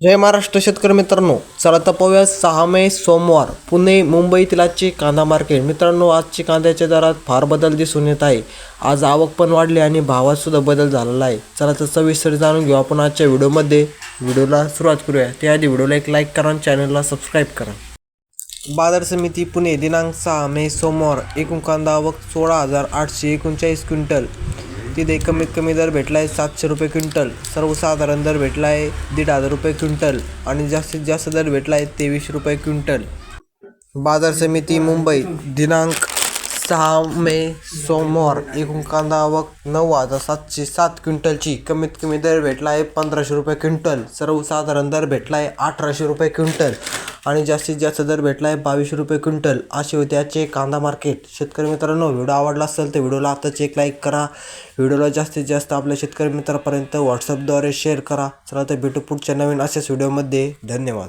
जय महाराष्ट्र शेतकरी मित्रांनो चला तपाव्या सहा मे सोमवार पुणे मुंबईतील आजची कांदा मार्केट मित्रांनो आजची कांद्याच्या दरात फार बदल दिसून येत आहे. आज आवक पण वाढली आणि भावात सुद्धा बदल झालेला आहे. चला तर सविस्तर जाणून घेऊ. आपण आजच्या व्हिडिओमध्ये व्हिडिओला सुरुवात करूया. त्याआधी व्हिडिओला एक लाईक करा आणि चॅनलला सबस्क्राईब करा. बाजार समिती पुणे दिनांक सहा मे सोमवार एकूण कांदा आवक सोळा हजार आठशे एकोणचाळीस क्विंटल. तिथे कमीत कमी दर भेटला आहे सातशे रुपये क्विंटल. सर्वसाधारण दर भेटला आहे दीड हजार रुपये क्विंटल आणि जास्तीत जास्त दर भेटला आहे तेवीसशे रुपये क्विंटल. बाजार समिती मुंबई दिनांक सहा मे सोमवार एकूण कांदा आवक नऊ हजार सातशे सात क्विंटलची. कमीत कमी दर भेटला आहे पंधराशे रुपये क्विंटल. सर्वसाधारण दर भेटला आहे अठराशे रुपये क्विंटल. आणि जास्तीत जास्त दर भेटला आहे बावीसशे रुपये क्विंटल. असे होते आजचे कांदा मार्केट शेतकरी मित्रांनो व्हिडिओ आवडला असेल तर व्हिडिओला आताच एक लाईक करा. व्हिडिओला जास्तीत जास्त आपल्या शेतकरी मित्रापर्यंत व्हॉट्सअपद्वारे शेअर करा. चला तर भेटू पुढच्या नवीन अशाच व्हिडिओमध्ये धन्यवाद.